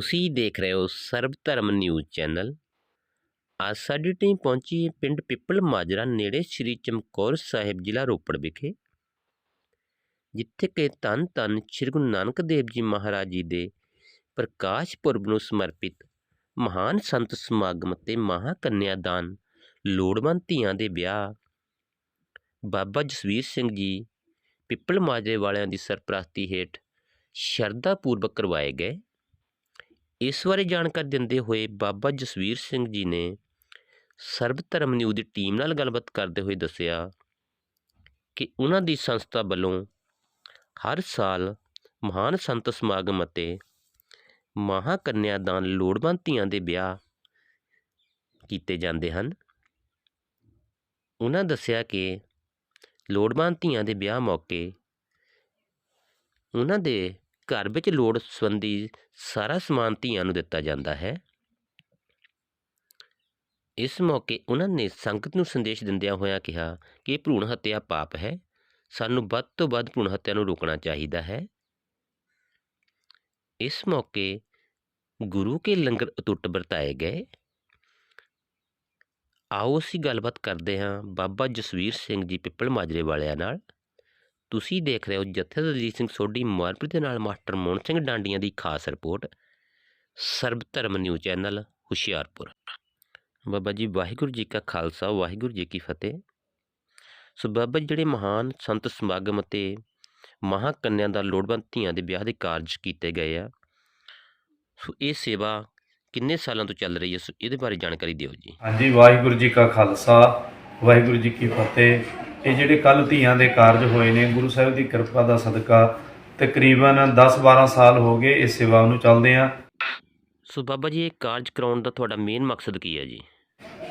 ਤੁਸੀਂ ਦੇਖ ਰਹੇ ਹੋ ਸਰਬ ਧਰਮ ਨਿਊਜ਼ ਚੈਨਲ। ਅੱਜ ਸਾਡੀ ਟੀਮ ਪਹੁੰਚੀ ਹੈ ਪਿੰਡ ਪਿੱਪਲ ਮਾਜਰਾ, ਨੇੜੇ ਸ੍ਰੀ ਚਮਕੌਰ ਸਾਹਿਬ ਜ਼ਿਲ੍ਹਾ ਰੋਪੜ ਵਿਖੇ। ਜਿੱਥੇ ਕਿ ਧੰਨ ਧੰਨ ਸ੍ਰੀ ਗੁਰੂ ਨਾਨਕ ਦੇਵ ਜੀ ਮਹਾਰਾਜ ਜੀ ਦੇ ਪ੍ਰਕਾਸ਼ ਪੁਰਬ ਨੂੰ ਸਮਰਪਿਤ ਮਹਾਨ ਸੰਤ ਸਮਾਗਮ ਤੇ ਮਹਾ ਕੰਨਿਆਦਾਨ ਲੋੜਵੰਦ ਧੀਆਂ ਦੇ ਵਿਆਹ। ਬਾਬਾ ਜਸਵੀਰ ਸਿੰਘ ਜੀ ਪਿੱਪਲ ਮਾਜਰੇ ਵਾਲਿਆਂ ਦੀ ਸਰਪ੍ਰਸਤੀ ਹੇਠ ਸ਼ਰਧਾ ਪੂਰਵਕ ਕਰਵਾਏ ਗਏ। ਇਸ ਬਾਰੇ ਜਾਣਕਾਰੀ ਦਿੰਦੇ ਹੋਏ ਬਾਬਾ ਜਸਵੀਰ ਸਿੰਘ ਜੀ ਨੇ ਸਰਬ ਧਰਮ ਨਿਊਜ਼ ਦੀ ਟੀਮ ਨਾਲ ਗੱਲਬਾਤ ਕਰਦੇ ਹੋਏ ਦੱਸਿਆ ਕਿ ਉਹਨਾਂ ਦੀ ਸੰਸਥਾ ਵੱਲੋਂ ਹਰ ਸਾਲ ਮਹਾਨ ਸੰਤ ਸਮਾਗਮ ਅਤੇ ਮਹਾ ਕੰਨਿਆਦਾਨ ਲੋੜਵੰਦ ਧੀਆਂ ਦੇ ਵਿਆਹ ਕੀਤੇ ਜਾਂਦੇ ਹਨ। ਉਹਨਾਂ ਦੱਸਿਆ ਕਿ ਲੋੜਵੰਦ ਧੀਆਂ ਦੇ ਵਿਆਹ ਮੌਕੇ ਉਹਨਾਂ ਦੇ ਘਰ ਵਿੱਚ ਲੋੜ ਸੰਬੰਧੀ ਸਾਰਾ ਸਮਾਨ ਧੀਆਂ ਨੂੰ ਦਿੱਤਾ ਜਾਂਦਾ ਹੈ। ਇਸ ਮੌਕੇ ਉਹਨਾਂ ਨੇ ਸੰਗਤ ਨੂੰ ਸੰਦੇਸ਼ ਦਿੰਦਿਆਂ ਹੋਇਆਂ ਕਿਹਾ ਕਿ ਭਰੂਣ ਹੱਤਿਆ ਪਾਪ ਹੈ। ਸਾਨੂੰ ਵੱਧ ਤੋਂ ਵੱਧ ਭਰੂਣ ਹੱਤਿਆ ਨੂੰ ਰੋਕਣਾ ਚਾਹੀਦਾ ਹੈ। ਇਸ ਮੌਕੇ ਗੁਰੂ ਕੇ ਲੰਗਰ ਅਟੁੱਟ ਵਰਤਾਏ ਗਏ। ਆਓ ਅਸੀਂ ਗੱਲਬਾਤ ਕਰਦੇ ਹਾਂ ਬਾਬਾ ਜਸਵੀਰ ਸਿੰਘ ਜੀ ਪਿੱਪਲ ਮਾਜਰੇ ਵਾਲਿਆਂ ਨਾਲ। ਤੁਸੀਂ ਦੇਖ ਰਹੇ ਹੋ ਜਥੇਦਾਰ ਦਲੀਪ ਸਿੰਘ ਸੋਢੀ ਮਾਰਪ੍ਰੀਤ ਦੇ ਨਾਲ ਮਾਸਟਰ ਮੋਹਨ ਸਿੰਘ ਡਾਂਡੀਆਂ ਦੀ ਖਾਸ ਰਿਪੋਰਟ, ਸਰਬ ਧਰਮ ਨਿਊਜ਼ ਚੈਨਲ, ਹੁਸ਼ਿਆਰਪੁਰ। ਬਾਬਾ ਜੀ, ਵਾਹਿਗੁਰੂ ਜੀ ਕਾ ਖਾਲਸਾ, ਵਾਹਿਗੁਰੂ ਜੀ ਕੀ ਫਤਿਹ। ਸੋ ਬਾਬਾ ਜੀ, ਜਿਹੜੇ ਮਹਾਨ ਸੰਤ ਸਮਾਗਮ ਅਤੇ ਮਹਾ ਕੰਨਿਆ ਦਾ ਲੋੜਵੰਦ ਧੀਆਂ ਦੇ ਵਿਆਹ ਦੇ ਕਾਰਜ ਕੀਤੇ ਗਏ ਆ, ਸੋ ਇਹ ਸੇਵਾ ਕਿੰਨੇ ਸਾਲਾਂ ਤੋਂ ਚੱਲ ਰਹੀ ਹੈ? ਸੋ ਇਹਦੇ ਬਾਰੇ ਜਾਣਕਾਰੀ ਦਿਓ ਜੀ। ਹਾਂਜੀ, ਵਾਹਿਗੁਰੂ ਜੀ ਕਾ ਖਾਲਸਾ, ਵਾਹਿਗੁਰੂ ਜੀ ਕੀ ਫਤਿਹ। ਇਹ ਜਿਹੜੇ ਕੱਲ ਧੀਆਂ ਦੇ ਕਾਰਜ ਹੋਏ ਨੇ ਗੁਰੂ ਸਾਹਿਬ ਦੀ ਕਿਰਪਾ ਦਾ ਸਦਕਾ ਤਕਰੀਬਨ 10-12 ਸਾਲ ਹੋ ਗਏ ਇਸ ਸੇਵਾ ਨੂੰ ਚੱਲਦੇ ਆ। ਸੋ ਬਾਬਾ ਜੀ ਇਹ ਕਾਰਜ ਕਰਾਉਣ ਦਾ ਤੁਹਾਡਾ ਮੇਨ ਮਕਸਦ ਕੀ ਹੈ ਜੀ?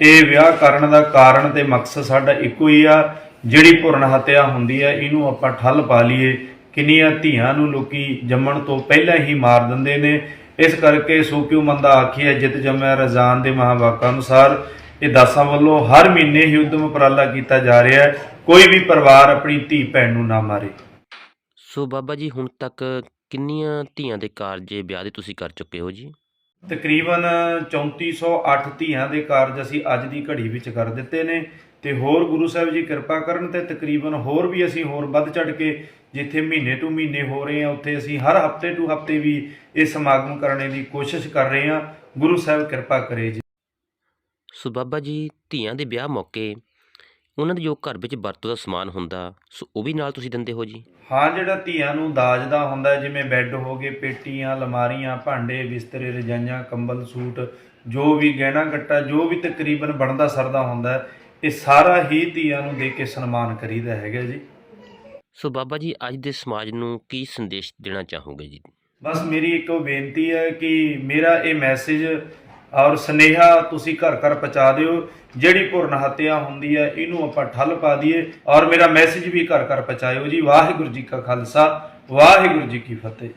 ਇਹ ਵਿਆਹ ਕਰਨ ਦਾ ਕਾਰਨ ਤੇ ਮਕਸਦ ਸਾਡਾ ਇੱਕੋ ਹੀ ਆ ਜਿਹੜੀ ਭੁਰਨ ਹੱਤਿਆ ਹੁੰਦੀ ਆ ਇਹਨੂੰ ਆਪਾਂ ਠੱਲ ਪਾ ਲਈਏ। ਕਿੰਨੀਆਂ ਧੀਆਂ ਨੂੰ ਲੋਕੀ ਜੰਮਣ ਤੋਂ ਪਹਿਲਾਂ ਹੀ ਮਾਰ ਦਿੰਦੇ ਨੇ। ਇਸ ਕਰਕੇ ਸੋ ਕਿਉ ਮੰਦਾ ਆਖੀਐ ਜਿਤ ਜੰਮਿਆ ਰਜ਼ਾਨ ਦੇ ਮਹਾਵਾਕਾਂ ਅਨੁਸਾਰ। ਇਹ ਦਾਸਾਂ ਵੱਲੋਂ ਹਰ ਮਹੀਨੇ ਹੀ ਉਦਮ ਉਪਰਾਲਾ ਕੀਤਾ ਜਾ ਰਿਹਾ ਹੈ। ਕੋਈ ਵੀ ਪਰਿਵਾਰ ਆਪਣੀ ਧੀ ਭੈਣ ਨੂੰ ਨਾ ਮਾਰੇ। ਸੋ ਬਾਬਾ ਜੀ ਹੁਣ ਤੱਕ ਕਿੰਨੀਆਂ ਧੀਆਂ ਦੇ ਕਾਰਜ ਵਿਆਹ ਦੇ ਤੁਸੀਂ ਕਰ ਚੁੱਕੇ ਹੋ ਜੀ? ਤਕਰੀਬਨ 3408 ਧੀਆਂ ਦੇ ਕਾਰਜ ਅਸੀਂ ਅੱਜ ਦੀ ਘੜੀ ਵਿੱਚ ਕਰ ਦਿੱਤੇ ਨੇ ਤੇ ਹੋਰ ਗੁਰੂ ਸਾਹਿਬ ਜੀ ਕਿਰਪਾ ਕਰਨ ਤੇ ਤਕਰੀਬਨ ਹੋਰ ਵੀ ਅਸੀਂ ਹੋਰ ਵੱਧ ਚੜ ਕੇ ਜਿੱਥੇ ਮਹੀਨੇ ਤੋਂ ਮਹੀਨੇ ਹੋ ਰਹੇ ਆ ਉੱਥੇ ਅਸੀਂ ਹਰ ਹਫ਼ਤੇ ਤੋਂ ਹਫ਼ਤੇ ਵੀ ਇਹ ਸਮਾਗਮ ਕਰਨੇ ਦੀ ਕੋਸ਼ਿਸ਼ ਕਰ ਰਹੇ ਆ ਗੁਰੂ ਸਾਹਿਬ ਕਿਰਪਾ ਕਰੇ ਜੀ। ਸੋ ਬਾਬਾ ਜੀ ਧੀਆਂ ਦੇ ਵਿਆਹ ਮੌਕੇ ਉਹਨਾਂ ਦੇ ਜੋ ਘਰ ਵਿੱਚ ਵਰਤੋਂ ਦਾ ਸਮਾਨ ਹੁੰਦਾ ਸੋ ਉਹ ਵੀ ਨਾਲ ਤੁਸੀਂ ਦਿੰਦੇ ਹੋ ਜੀ? ਹਾਂ ਜਿਹੜਾ ਧੀਆਂ ਨੂੰ ਦਾਜ ਦਾ ਹੁੰਦਾ ਜਿਵੇਂ ਬੈੱਡ ਹੋ ਗਏ ਪੇਟੀਆਂ ਅਲਮਾਰੀਆਂ ਭਾਂਡੇ ਬਿਸਤਰੇ ਰਜਾਈਆਂ ਕੰਬਲ ਸੂਟ ਜੋ ਵੀ ਗਹਿਣਾ ਗੱਟਾ ਜੋ ਵੀ ਤਕਰੀਬਨ ਬਣਦਾ ਸਰਦਾ ਹੁੰਦਾ ਇਹ ਸਾਰਾ ਹੀ ਧੀਆਂ ਨੂੰ ਦੇ ਕੇ ਸਨਮਾਨ ਕਰੀਦਾ ਹੈਗਾ ਜੀ। ਸੋ ਬਾਬਾ ਜੀ ਅੱਜ ਦੇ ਸਮਾਜ ਨੂੰ ਕੀ ਸੰਦੇਸ਼ ਦੇਣਾ ਚਾਹੋਗੇ ਜੀ? ਬਸ ਮੇਰੀ ਇੱਕੋ ਬੇਨਤੀ ਹੈ ਕਿ ਮੇਰਾ ਇਹ ਮੈਸੇਜ ਔਰ ਸਨੇਹਾ ਤੁਸੀਂ ਘਰ ਘਰ ਪਹੁੰਚਾ ਦਿਓ। ਜਿਹੜੀ ਭੁਰਨ ਹੱਤਿਆ ਹੁੰਦੀ ਹੈ, ਇਹਨੂੰ ਆਪਾਂ ਠੱਲ ਪਾ ਦਈਏ। ਔਰ ਮੇਰਾ ਮੈਸੇਜ ਵੀ ਘਰ ਘਰ ਪਹੁੰਚਾਇਓ ਜੀ। ਵਾਹਿਗੁਰੂ ਜੀ ਕਾ ਖਾਲਸਾ, ਵਾਹਿਗੁਰੂ ਜੀ ਕੀ ਫਤਿਹ।